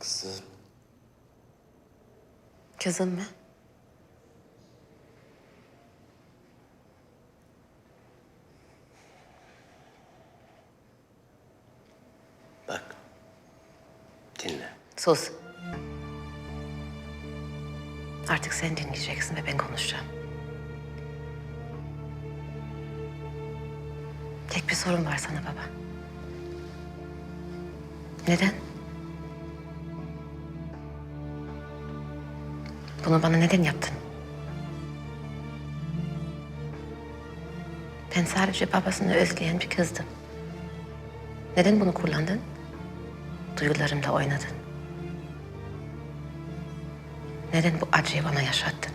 Kızım. Kızım mı? Bak. Dinle. Sus. Artık sen dinleyeceksin ve ben konuşacağım. Tek bir sorun var sana baba. Neden? Bunu bana neden yaptın? Ben sadece babasını özleyen bir kızdım. Neden bunu kullandın? Duygularımla oynadın. Neden bu acıyı bana yaşattın?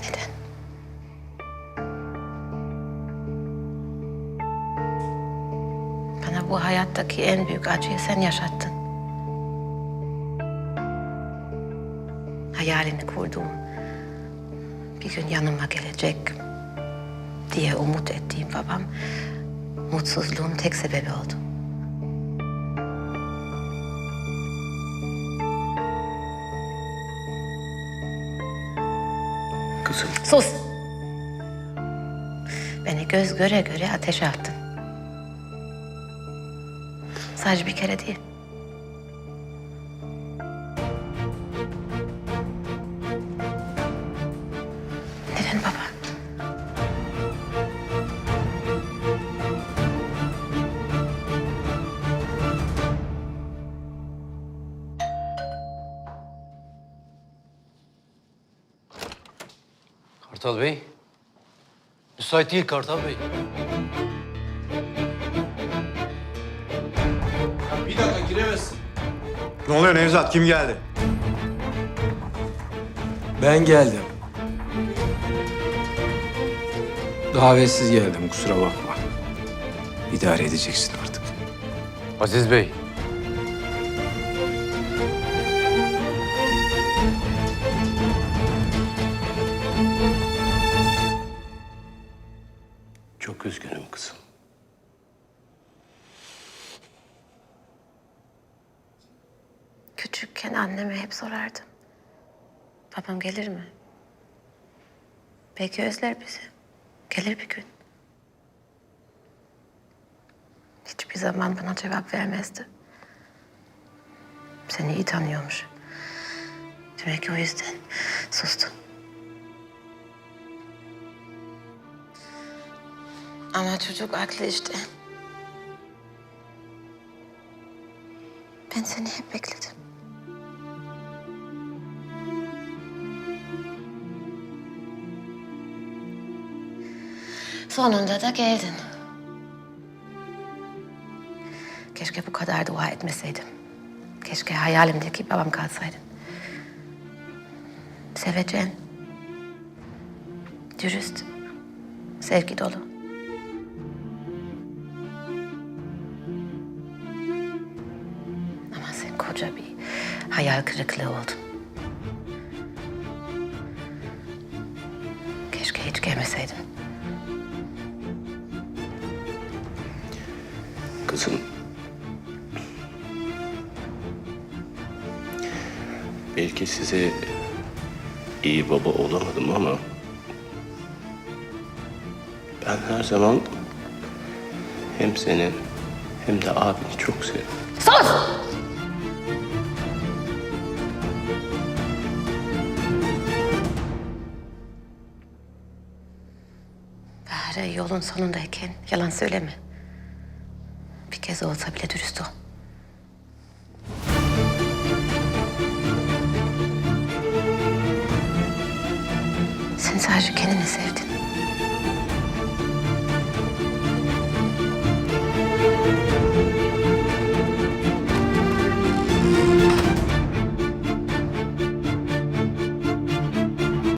Neden? Bana bu hayattaki en büyük acıyı sen yaşattın. Hayalini kurduğum bir gün yanıma gelecek diye umut ettiğim babam mutsuzluğun tek sebebi oldu. Kızım. Sus! Beni göz göre göre ateşe attın. Sadece bir kere değil. Kartal Bey. Müsait değil Kartal Bey. Bir dakika giremezsin. Ne oluyor Nevzat? Kim geldi? Ben geldim. Davetsiz geldim kusura bakma. İdare edeceksin artık. Aziz Bey. Küçükken anneme hep sorardım. Babam gelir mi? Belki özler bizi. Gelir bir gün. Hiçbir zaman bana cevap vermezdi. Seni iyi tanıyormuş. Demek ki o yüzden sustu. Ama çocuk aklı işte. Ben seni hep bekledim. Sonunda da geldin. Keşke bu kadar dua etmeseydim. Keşke hayalimdeki babam kalsaydın. Sevecen. Dürüst. Sevgi dolu. Ama sen koca bir hayal kırıklığı oldun. Keşke hiç gelmeseydin. Kızım. Belki size iyi baba olamadım ama ben her zaman hem seni hem de abini çok sevdim. Sus! Bahre yolun sonundayken yalan söyleme. Kez olsa bile dürüst ol. Sen sadece kendini sevdin.